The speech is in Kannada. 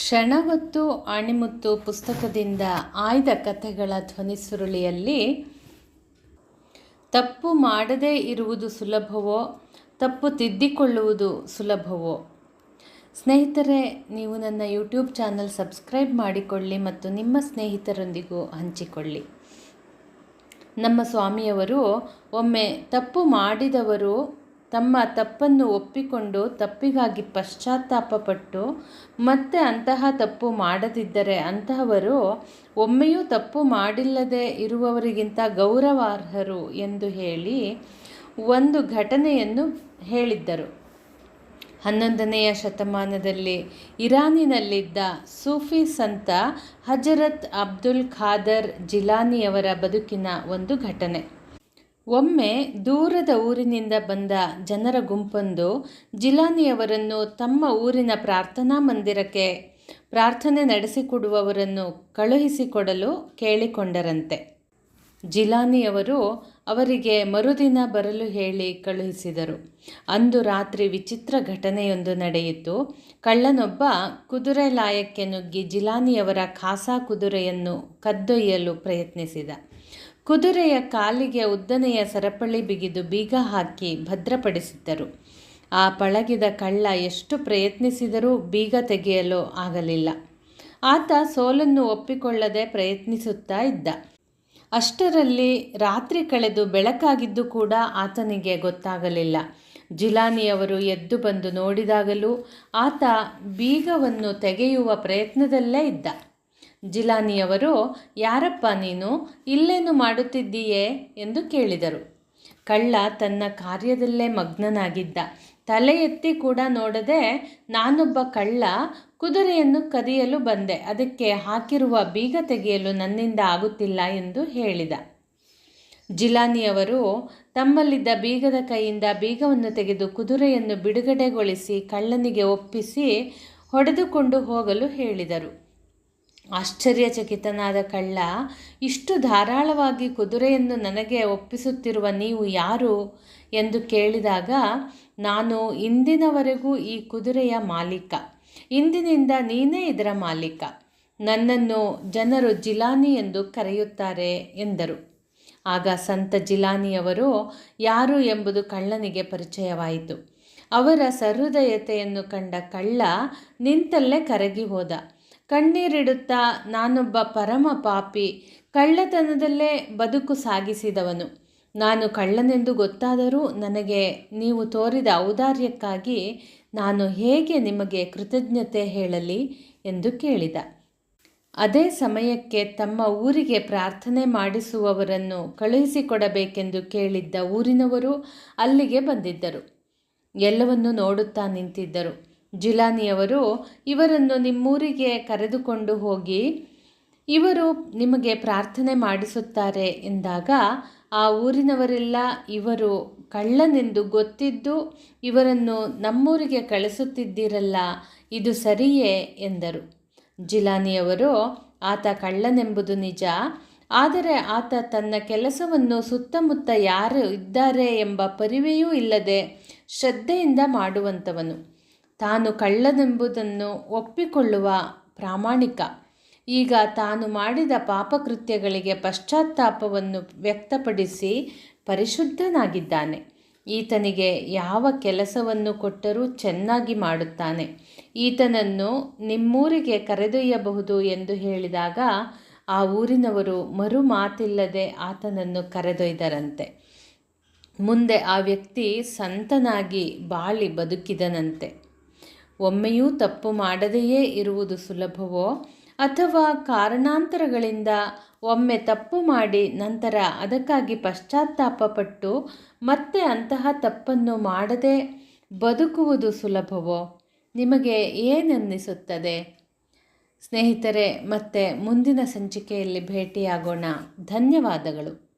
ಕ್ಷಣ ಹೊತ್ತು ಅಣಿಮುತ್ತು ಪುಸ್ತಕದಿಂದ ಆಯ್ದ ಕಥೆಗಳ ಧ್ವನಿಸುರುಳಿಯಲ್ಲಿ ತಪ್ಪು ಮಾಡದೇ ಇರುವುದು ಸುಲಭವೋ, ತಪ್ಪು ತಿದ್ದಿಕೊಳ್ಳುವುದು ಸುಲಭವೋ? ಸ್ನೇಹಿತರೆ, ನೀವು ನನ್ನ ಯೂಟ್ಯೂಬ್ ಚಾನಲ್ ಸಬ್ಸ್ಕ್ರೈಬ್ ಮಾಡಿಕೊಳ್ಳಿ ಮತ್ತು ನಿಮ್ಮ ಸ್ನೇಹಿತರೊಂದಿಗೂ ಹಂಚಿಕೊಳ್ಳಿ. ನಮ್ಮ ಸ್ವಾಮಿಯವರು, ಒಮ್ಮೆ ತಪ್ಪು ಮಾಡಿದವರು ತಮ್ಮ ತಪ್ಪನ್ನು ಒಪ್ಪಿಕೊಂಡು ತಪ್ಪಿಗಾಗಿ ಪಶ್ಚಾತ್ತಾಪಪಟ್ಟು ಮತ್ತೆ ಅಂತಹ ತಪ್ಪು ಮಾಡದಿದ್ದರೆ ಅಂತಹವರು ಒಮ್ಮೆಯೂ ತಪ್ಪು ಮಾಡಿಲ್ಲದೆ ಇರುವವರಿಗಿಂತ ಗೌರವಾರ್ಹರು ಎಂದು ಹೇಳಿ ಒಂದು ಘಟನೆಯನ್ನು ಹೇಳಿದ್ದರು. ಹನ್ನೊಂದನೆಯ ಶತಮಾನದಲ್ಲಿ ಇರಾನಿನಲ್ಲಿದ್ದ ಸೂಫಿ ಸಂತ ಹಜರತ್ ಅಬ್ದುಲ್ ಖಾದರ್ ಜಿಲಾನಿಯವರ ಬದುಕಿನ ಒಂದು ಘಟನೆ. ಒಮ್ಮೆ ದೂರದ ಊರಿನಿಂದ ಬಂದ ಜನರ ಗುಂಪೊಂದು ಜಿಲಾನಿಯವರನ್ನು ತಮ್ಮ ಊರಿನ ಪ್ರಾರ್ಥನಾ ಮಂದಿರಕ್ಕೆ ಪ್ರಾರ್ಥನೆ ನಡೆಸಿಕೊಡುವವರನ್ನು ಕಳುಹಿಸಿಕೊಡಲು ಕೇಳಿಕೊಂಡರಂತೆ. ಜಿಲಾನಿಯವರು ಅವರಿಗೆ ಮರುದಿನ ಬರಲು ಹೇಳಿ ಕಳುಹಿಸಿದರು. ಅಂದು ರಾತ್ರಿ ವಿಚಿತ್ರ ಘಟನೆಯೊಂದು ನಡೆಯಿತು. ಕಳ್ಳನೊಬ್ಬ ಕುದುರೆ ಲಾಯಕ್ಕೆ ನುಗ್ಗಿ ಜಿಲಾನಿಯವರ ಖಾಸಾ ಕುದುರೆಯನ್ನು ಕದ್ದೊಯ್ಯಲು ಪ್ರಯತ್ನಿಸಿದ. ಕುದುರೆಯ ಕಾಲಿಗೆ ಉದ್ದನೆಯ ಸರಪಳಿ ಬಿಗಿದು ಬೀಗ ಹಾಕಿ ಭದ್ರಪಡಿಸಿದ್ದರು. ಆ ಪಳಗಿದ ಕಳ್ಳ ಎಷ್ಟು ಪ್ರಯತ್ನಿಸಿದರೂ ಬೀಗ ತೆಗೆಯಲು ಆಗಲಿಲ್ಲ. ಆತ ಸೋಲನ್ನು ಒಪ್ಪಿಕೊಳ್ಳದೆ ಪ್ರಯತ್ನಿಸುತ್ತಾ ಇದ್ದ. ಅಷ್ಟರಲ್ಲಿ ರಾತ್ರಿ ಕಳೆದು ಬೆಳಕಾಗಿದ್ದು ಕೂಡ ಆತನಿಗೆ ಗೊತ್ತಾಗಲಿಲ್ಲ. ಜಿಲಾನಿಯವರು ಎದ್ದು ಬಂದು ನೋಡಿದಾಗಲೂ ಆತ ಬೀಗವನ್ನು ತೆಗೆಯುವ ಪ್ರಯತ್ನದಲ್ಲೇ ಇದ್ದ. ಜಿಲಾನಿಯವರು, ಯಾರಪ್ಪ ನೀನು? ಇಲ್ಲೇನು ಮಾಡುತ್ತಿದ್ದೀಯೇ? ಎಂದು ಕೇಳಿದರು. ಕಳ್ಳ ತನ್ನ ಕಾರ್ಯದಲ್ಲೇ ಮಗ್ನನಾಗಿದ್ದ. ತಲೆ ಎತ್ತಿ ಕೂಡ ನೋಡದೆ ನಾನೊಬ್ಬ ಕಳ್ಳ ಕುದುರೆಯನ್ನು ಕದಿಯಲು ಬಂದೆ. ಅದಕ್ಕೆ ಹಾಕಿರುವ ಬೀಗ ತೆಗೆಯಲು ನನ್ನಿಂದ ಆಗುತ್ತಿಲ್ಲ ಎಂದು ಹೇಳಿದ. ಜಿಲಾನಿಯವರು ತಮ್ಮಲ್ಲಿದ್ದ ಬೀಗದ ಕೈಯಿಂದ ಬೀಗವನ್ನು ತೆಗೆದು ಕುದುರೆಯನ್ನು ಬಿಡುಗಡೆಗೊಳಿಸಿ ಕಳ್ಳನಿಗೆ ಒಪ್ಪಿಸಿ ಹೊಡೆದುಕೊಂಡು ಹೋಗಲು ಹೇಳಿದರು. ಆಶ್ಚರ್ಯಚಕಿತನಾದ ಕಳ್ಳ, ಇಷ್ಟು ಧಾರಾಳವಾಗಿ ಕುದುರೆಯನ್ನು ನನಗೆ ಒಪ್ಪಿಸುತ್ತಿರುವ ನೀವು ಯಾರು? ಎಂದು ಕೇಳಿದಾಗ, ನಾನು ಇಂದಿನವರೆಗೂ ಈ ಕುದುರೆಯ ಮಾಲೀಕ. ಇಂದಿನಿಂದ ನೀನೇ ಇದರ ಮಾಲೀಕ. ನನ್ನನ್ನು ಜನರು ಜಿಲಾನಿ ಎಂದು ಕರೆಯುತ್ತಾರೆ ಎಂದರು. ಆಗ ಸಂತ ಜಿಲಾನಿಯವರು, ಯಾರು ಎಂಬುದು ಕಳ್ಳನಿಗೆ ಪರಿಚಯವಾಯಿತು. ಅವರ ಸಹೃದಯತೆಯನ್ನು ಕಂಡ ಕಳ್ಳ ನಿಂತಲ್ಲೇ ಕರಗಿ ಹೋದ. ಕಣ್ಣೀರಿಡುತ್ತಾ ನಾನೊಬ್ಬ ಪರಮ ಪಾಪಿ, ಕಳ್ಳತನದಲ್ಲೇ ಬದುಕು ಸಾಗಿಸಿದವನು. ನಾನು ಕಳ್ಳನೆಂದು ಗೊತ್ತಾದರೂ ನನಗೆ ನೀವು ತೋರಿದ ಔದಾರ್ಯಕ್ಕಾಗಿ ನಾನು ಹೇಗೆ ನಿಮಗೆ ಕೃತಜ್ಞತೆ ಹೇಳಲಿ ಎಂದು ಕೇಳಿದ. ಅದೇ ಸಮಯಕ್ಕೆ ತಮ್ಮ ಊರಿಗೆ ಪ್ರಾರ್ಥನೆ ಮಾಡಿಸುವವರನ್ನು ಕಳುಹಿಸಿಕೊಡಬೇಕೆಂದು ಕೇಳಿದ್ದ ಊರಿನವರು ಅಲ್ಲಿಗೆ ಬಂದಿದ್ದರು. ಎಲ್ಲವನ್ನು ನೋಡುತ್ತಾ ನಿಂತಿದ್ದರು. ಜಿಲಾನಿಯವರು ಇವರನ್ನು ನಿಮ್ಮೂರಿಗೆ ಕರೆದುಕೊಂಡು ಹೋಗಿ ಇವರು ನಿಮಗೆ ಪ್ರಾರ್ಥನೆ ಮಾಡಿಸುತ್ತಾರೆ ಎಂದಾಗ ಆ ಊರಿನವರೆಲ್ಲ ಇವರು ಕಳ್ಳನೆಂದು ಗೊತ್ತಿದ್ದು ಇವರನ್ನು ನಮ್ಮೂರಿಗೆ ಕಳಿಸುತ್ತಿದ್ದೀರಲ್ಲ, ಇದು ಸರಿಯೇ ಎಂದರು. ಜಿಲಾನಿಯವರು, ಆತ ಕಳ್ಳನೆಂಬುದು ನಿಜ, ಆದರೆ ಆತ ತನ್ನ ಕೆಲಸವನ್ನು ಸುತ್ತಮುತ್ತ ಯಾರು ಇದ್ದಾರೆ ಎಂಬ ಪರಿವೆಯೂ ಇಲ್ಲದೆ ಶ್ರದ್ಧೆಯಿಂದ ಮಾಡುವಂಥವನು. ತಾನು ಕಳ್ಳನೆಂಬುದನ್ನು ಒಪ್ಪಿಕೊಳ್ಳುವ ಪ್ರಾಮಾಣಿಕ. ಈಗ ತಾನು ಮಾಡಿದ ಪಾಪಕೃತ್ಯಗಳಿಗೆ ಪಶ್ಚಾತ್ತಾಪವನ್ನು ವ್ಯಕ್ತಪಡಿಸಿ ಪರಿಶುದ್ಧನಾಗಿದ್ದಾನೆ. ಈತನಿಗೆ ಯಾವ ಕೆಲಸವನ್ನು ಕೊಟ್ಟರೂ ಚೆನ್ನಾಗಿ ಮಾಡುತ್ತಾನೆ. ಈತನನ್ನು ನಿಮ್ಮೂರಿಗೆ ಕರೆದೊಯ್ಯಬಹುದು ಎಂದು ಹೇಳಿದಾಗ ಆ ಊರಿನವರು ಮರು ಮಾತಿಲ್ಲದೆ ಆತನನ್ನು ಕರೆದೊಯ್ದರಂತೆ. ಮುಂದೆ ಆ ವ್ಯಕ್ತಿ ಸಂತನಾಗಿ ಬಾಳಿ ಬದುಕಿದನಂತೆ. ಒಮ್ಮೆಯೂ ತಪ್ಪು ಮಾಡದೆಯೇ ಇರುವುದು ಸುಲಭವೋ? ಅಥವಾ ಕಾರಣಾಂತರಗಳಿಂದ ಒಮ್ಮೆ ತಪ್ಪು ಮಾಡಿ ನಂತರ ಅದಕ್ಕಾಗಿ ಪಶ್ಚಾತ್ತಾಪಪಟ್ಟು ಮತ್ತೆ ಅಂತಹ ತಪ್ಪನ್ನು ಮಾಡದೆ ಬದುಕುವುದು ಸುಲಭವೋ? ನಿಮಗೆ ಏನನ್ನಿಸುತ್ತದೆ? ಸ್ನೇಹಿತರೆ, ಮತ್ತೆ ಮುಂದಿನ ಸಂಚಿಕೆಯಲ್ಲಿ ಭೇಟಿಯಾಗೋಣ. ಧನ್ಯವಾದಗಳು.